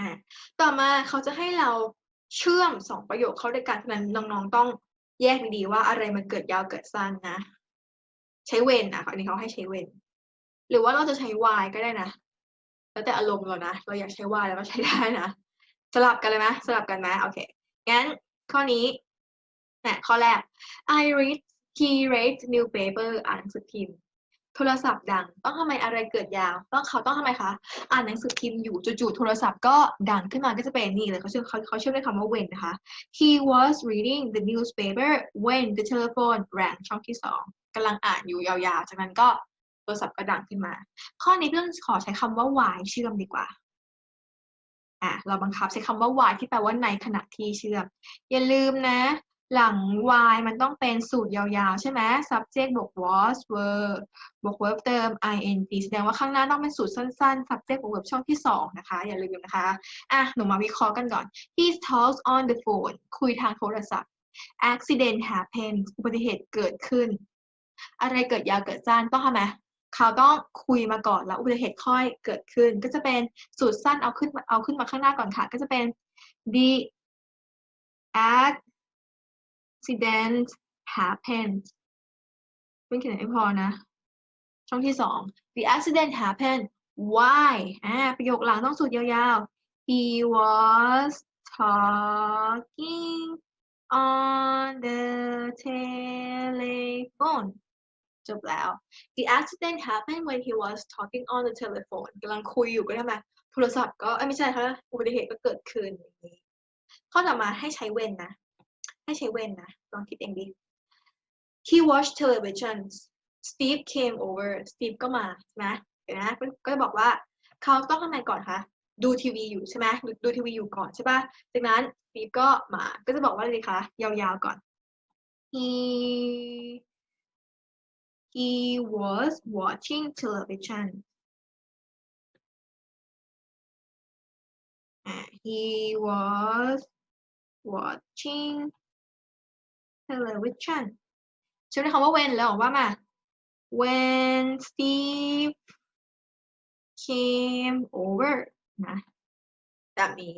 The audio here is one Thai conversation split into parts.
อ่าต่อมาเขาจะให้เราเชื่อมสองประโยคเข้าด้วยกันเพราะฉะนั้นน้องๆต้องแยกดีๆว่าอะไรมันเกิดยาวเกิดสั้นนะ ใช้เวนอะอันนี้เขาให้ใช้เวนหรือว่าเราจะใช้ y ก็ได้นะ แล้วแต่อารมณ์เรานะเราอยากใช้ y แล้วก็ใช้ได้นะ สลับกันเลยไหมสลับกันไหมโอเคงั้นข้อนี้นะข้อแรก I read he read newspaper อ่านหนังสือพิมพ์ โทรศัพท์ดัง ต้องทำไมอะไรเกิดยาว ต้องเขาต้องทำไมคะ อ่านหนังสือพิมพ์อยู่จู่ๆโทรศัพท์ก็ดังขึ้นมาก็จะเป็นนี่เลยเขาเชื่อเขาเขาเชื่อมด้วยคำว่า when นะคะ he was reading the newspaper when the telephone rang ช่องที่สองกำลังอ่านอยู่ยาวๆ จากนั้นก็โทรศัพท์ก็ดังขึ้นมา ข้อนี้เพื่อนขอใช้คำว่า why เชื่อมดีกว่าอะเราบังคับใช้คำว่า why ที่แปลว่าในขณะที่เชื่อม อย่าลืมนะ หลัง y มันต้องเป็นสูตรยาวๆ ใช่ไหม subject บวก was verb บวก verb เติม ing แสดงว่าข้างหน้าต้องเป็นสูตรสั้นๆ subject บวก verb ช่องที่สองนะคะ อย่าลืมนะคะ อะ หนูมาวิเคราะห์กันก่อน he talks on the phone คุยทางโทรศัพท์ accident happens อุบัติเหตุเกิดขึ้น อะไรเกิดยาวเกิดสั้นต้องทำไหมเขาต้องคุยมาก่อนแล้วอุบัติเหตุค่อยเกิดขึ้น ก็จะเป็นสูตรสั้นเอาขึ้นเอาขึ้นมาข้างหน้าก่อนค่ะ ก็จะเป็น the act accident happened ไม่เขียนไม่พอนะ ช่องที่สอง the accident happened why อ่าประโยคหลังต้องสูตรยาวๆ he was talking on the telephone จบแล้ว the accident happened when he was talking on the telephone กำลังคุยอยู่ก็ทำไมโทรศัพท์ก็ไม่ใช่ค่ะอุบัติเหตุก็เกิดขึ้น ข้อต่อมาให้ใช้เว้นนะ ให้ใช้เว้นนะลองคิดเองดิ he watched television Steve came over Steve ก็มาใช่ไหมเดี๋ยวนะก็จะบอกว่าเขาต้องทำอะไมก่อนคะดูทีวีอยู่ใช่ไหมดูดูทีวีอยู่ก่อนใช่ปะจากนั้น Steve ก็มาก็จะบอกว่าอะไรดีคะยาวๆก่อน he he was watching television he was watching television ใช่ไหมคำว่า when แล้วว่ามา when Steve came over นะแบบนี้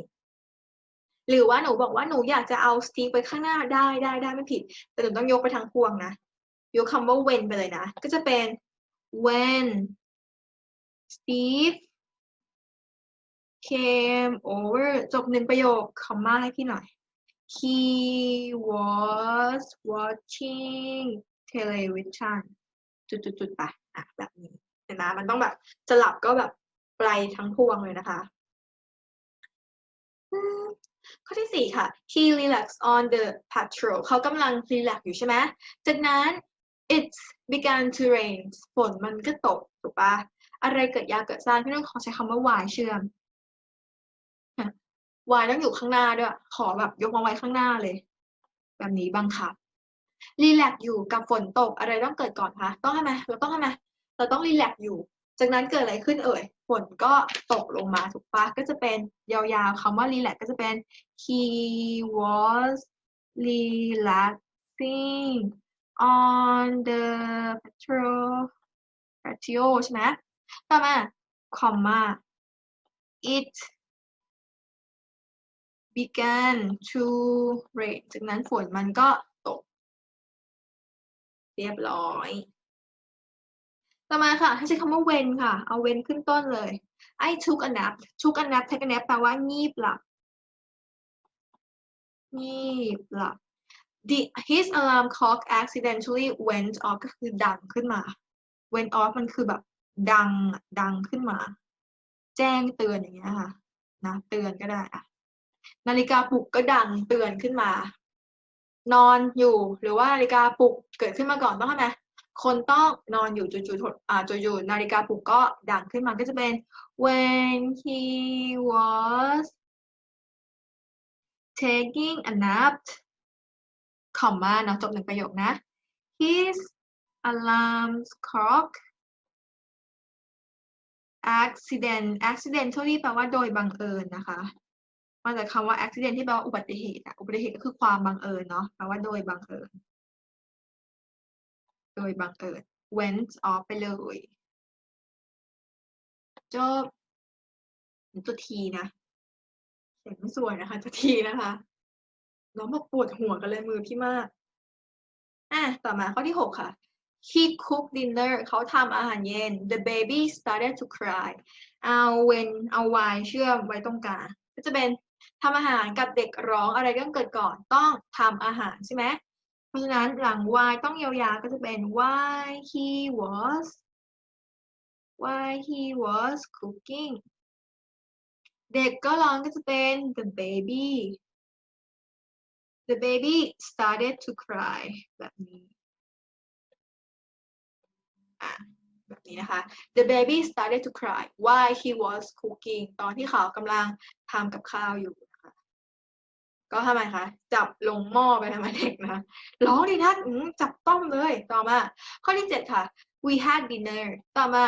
หรือว่าหนูบอกว่าหนูอยากจะเอา Steve ไปข้างหน้าได้ได้ได้ไม่ผิด แต่หนูต้องยกไปทั้งพวงนะ ยกคำว่า when ไปเลยนะ ก็จะเป็น when Steve came over จบหนึ่งประโยคคอมมาให้พี่หน่อย he was watching television จุดๆๆไปอะแบบนี้เห็นไหมมันต้องแบบสลับก็แบบไปทั้งพวงเลยนะคะข้อที่สี่ค่ะ he relaxed on the patrol เขากำลัง relax อยู่ใช่ไหมจากนั้น it began to rain ฝนมันก็ตก ถูกปะอะไรเกิดยาวเกิดสั้นพี่ต้องขอใช้คำว่า y เชื่อม y ต้องอยู่ข้างหน้าด้วย ขอแบบยกมาไว้ข้างหน้าเลย แบบนี้บังคับรีแลกอยู่กับฝนตกอะไรต้องเกิดก่อนคะต้องทำไมเราต้องทำไมเราต้องรีแลกอยู่ จากนั้นเกิดอะไรขึ้นเอ่ยฝนก็ตกลงมาถูกปะก็จะเป็นยาวๆคำว่ารีแลกก็จะเป็น he was relaxing on the patio patio ใช่ไหมต่อมา comma it began to rain จากนั้นฝนมันก็ตก เรียบร้อย ต่อมาค่ะ ให้ใช้คำว่า when ค่ะ เอา when ขึ้นต้นเลย I took a nap took a nap take a nap แปลว่างีบหลับ งีบหลับ The his alarm clock accidentally went off ก็คือดังขึ้นมา went off มันคือแบบดังดังขึ้นมา แจ้งเตือนอย่างเงี้ยค่ะ นะ เตือนก็ได้อะ นาฬิกาปลุกก็ดังเตือนขึ้นมา นอนอยู่หรือว่านาฬิกาปลุกเกิดขึ้นมาก่อนต้องทำไมคนต้องนอนอยู่จู่ๆอ่าจู่ๆนาฬิกาปลุกก็ดังขึ้นมาก็จะเป็น when he was taking a nap คอมมาเนาะจบหนึ่งประโยคนะ his alarm clock accident accidentally แปลว่าโดยบังเอิญนะคะ มาจากคำว่า accident ที่แปลว่าอุบัติเหตุอะอุบัติเหตุก็คือความบังเอิญเนาะแปลว่าโดยบังเอิญ โดยบังเอิญ went off ไปเลยจบตัวทีนะเขียนไม่สวยนะคะทุกทีนะคะน้องบอกปวดหัวกันเลยมือพี่มากอะต่อมาข้อที่หกค่ะ he cooked dinner เขาทำอาหารเย็น the baby started to cry เอาเวนเอาวายเชื่อมไว้ตรงกลางก็จะเป็น ทำอาหารกับเด็กร้องอะไรต้องเกิดก่อนต้องทำอาหารใช่ไหมเพราะฉะนั้นหลัง why ต้องยาวๆก็จะเป็น why he was why he was cooking เด็กก็ร้องก็จะเป็น the baby the baby started to cry แบบนี้อะ แบบนี้นะคะ the baby started to cry while he was cooking ตอนที่เขากำลังทำกับข้าวอยู่นะคะก็ทำไมคะจับลงหม้อไปทำไมเด็กนะร้องดีนักจับต้องเลยต่อมา ข้อที่เจ็ดค่ะ we had dinner ต่อมา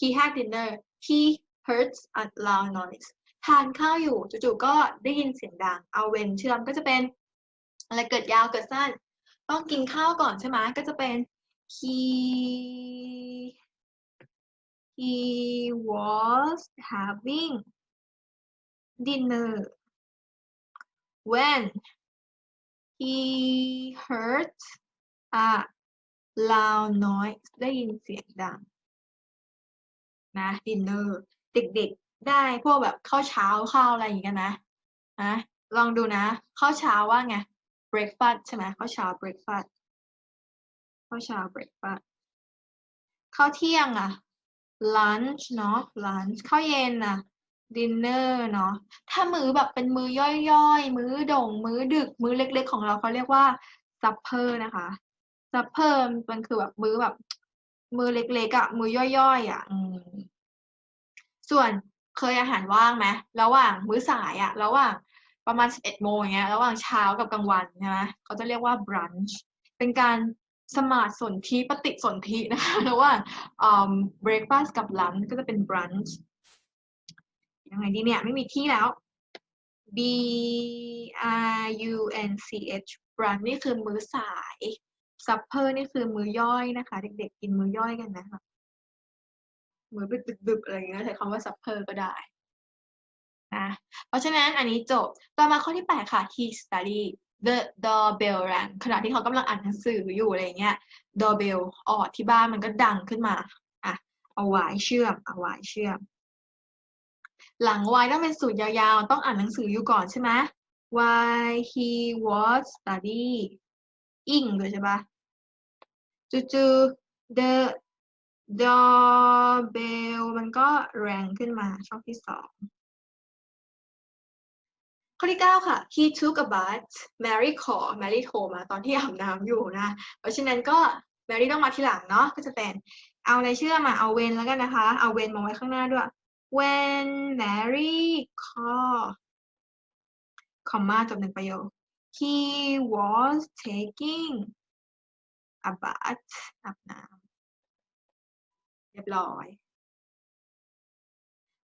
he had dinner he heard a loud noise ทานข้าวอยู่จู่ๆก็ได้ยินเสียงดังเอาเวนเชื่อมก็จะเป็นอะไรเกิดยาวเกิดสั้น ต้องกินข้าวก่อนใช่ไหมก็จะเป็น he he was having dinner when he heard a loud noise ได้ยินเสียงดังนะ dinner เด็กๆ ได้พวกแบบข้าวเช้าข้าวอะไรอย่างเงี้ยนะนะลองดูนะข้าวเช้าว่าไง breakfast ใช่ไหมข้าวเช้า breakfast ข้าวเช้า breakfast ข้าวเที่ยงอะ lunch เนาะ lunch ข้าวเย็นอะ dinner เนาะ ถ้ามื้อแบบเป็นมื้อย่อยๆ มื้อด่ง มื้อดึก มื้อเล็ก ๆ ของเราเขาเรียกว่า supper นะคะ supper มันคือแบบมื้อแบบมื้อเล็กๆอะมื้อย่อยๆอะอืมส่วนเคยอาหารว่างไหมระหว่างมื้อสายอะระหว่างประมาณสิบเอ็ดโมงอย่างเงี้ย ระหว่างเช้ากับกลางวันใช่ไหมเขาจะเรียกว่า brunch เป็นการ สมาธิสนธิปฏิสนธินะคะหระหว่าง um, breakfast กับ lunch ก็จะเป็น brunch ยังไงดีเนี่ย ไม่มีที่แล้ว b r u n c h brunch นี่คือมื้อสาย supper นี่คือมื้อย่อยนะคะ เด็กๆ กินมื้อย่อยกันนะมื้อดึกๆอะไรอย่างเงี้ยใช้คำว่า supper ก็ได้นะเพราะฉะนั้นอันนี้จบ ต่อมาข้อที่แปดค่ะ he study the doorbell rang ขณะที่เขากำลังอ่านหนังสืออยู่อะไรเงี้ย doorbell ออดที่บ้านมันก็ดังขึ้นมาอะเอาไว้เชื่อมเอาไว้เชื่อม หลัง why ต้องเป็นสูตรยาวๆ ต้องอ่านหนังสืออยู่ก่อนใช่ไหม why he was studying ด้วยใช่ปะจู่ๆ the doorbell มันก็แรงขึ้นมาช่องที่สอง ข้อที่เก้าค่ะ he took a bath Mary ขอ Mary โทรมาตอนที่อาบน้ำอยู่นะ เพราะฉะนั้นก็ Mary ต้องมาทีหลังเนาะ ก็จะเป็น เอาอะไรเชื่อมา เอาเวนแล้วกันนะคะ เอาเวนมาไว้ข้างหน้าด้วย when Mary call คอมมาจบหนึ่งประโยค he was taking a bath อาบน้ำเรียบร้อย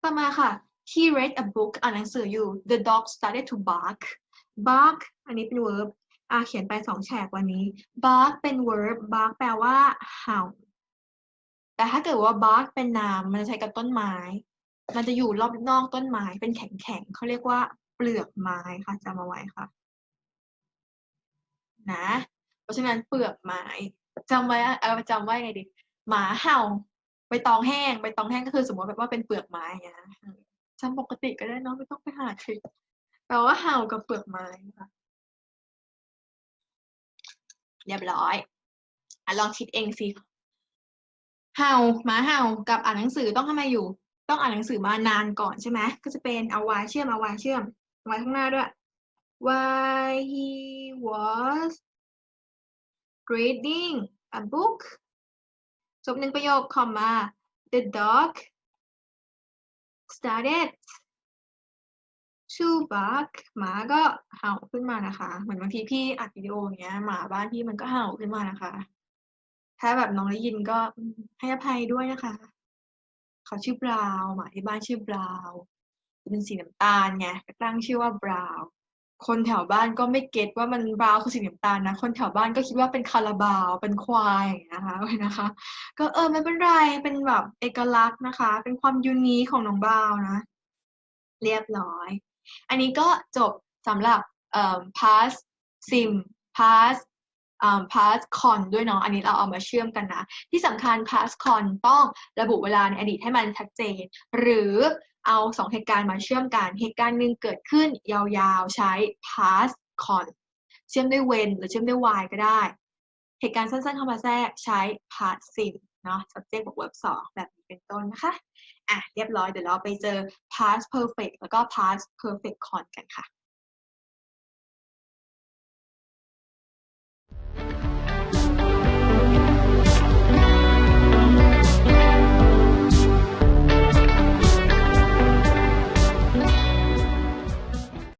ต่อมาค่ะ he read a book อ่านหนังสืออยู่ the dog started to bark bark อันนี้เป็น verb อ่าเขียนไปสองแฉกวันนี้ bark เป็น verb bark แปลว่าเห่า แต่ถ้าเกิดว่า bark เป็นนาม มันจะใช้กับต้นไม้ มันจะอยู่รอบนอกต้นไม้ เป็นแข็งๆเขาเรียกว่าเปลือกไม้ค่ะจำเอาไว้ค่ะ นะ เพราะฉะนั้นเปลือกไม้จำไว้เออจำไว้ไงดิหมาเห่าใบตองแห้งใบตองแห้งก็คือสมมติแบบว่าเป็นเปลือกไม้อย่างเงี้ย จำปกติก็ได้เนาะไม่ต้องไปหาทริคแปลว่าเห่ากับเปลือกไม้ค่ะเรียบร้อยอะลองคิดเองสิเห่าหมาเห่ากับอ่านหนังสือต้องทำไมอยู่ ต้องอ่านหนังสือมานานก่อนใช่ไหมก็จะเป็นเอาไว้เชื่อมเอาไว้เชื่อมไว้ข้างหน้าด้วย why he was reading a book จบหนึ่งประโยคคอมมา the dog started ชูบักหมาก็เห่าขึ้นมานะคะ เหมือนบางทีพี่อัดวิดีโออย่างเงี้ยหมาบ้านพี่มันก็เห่าขึ้นมานะคะ ถ้าแบบน้องได้ยินก็ให้อภัยด้วยนะคะ เขาชื่อบราว์หมาที่บ้านชื่อบราวน์เป็นสีน้ำตาลไงก็ตั้งชื่อว่าบราว์ คนแถวบ้านก็ไม่เก็ตว่ามันบราวคือสีน้ำตาลนะ คนแถวบ้านก็คิดว่าเป็นคาราบาว เป็นควายอย่างเงี้ยนะคะนะคะ ก็เออไม่เป็นไร เป็นแบบเอกลักษณ์นะคะ เป็นความยูนิของน้องบราวน์นะ เรียบร้อย อันนี้ก็จบสำหรับเอ่อ past sim past อ่า past con ด้วยเนาะ อันนี้เราเอามาเชื่อมกันนะ ที่สำคัญ past con ต้องระบุเวลาในอดีตให้มันชัดเจน หรือ เอาสองเหตุการณ์มาเชื่อมกัน เหตุการณ์หนึ่งเกิดขึ้นยาวๆ ใช้ past con เชื่อมด้วย when หรือเชื่อมด้วย why ก็ได้ เหตุการณ์สั้นๆเข้ามาแทรกใช้ past sim เนาะ subject บวก verb สองแบบนี้เป็นต้นนะคะ อะ เรียบร้อย เดี๋ยวเราไปเจอ past perfect แล้วก็ past perfect con กันค่ะ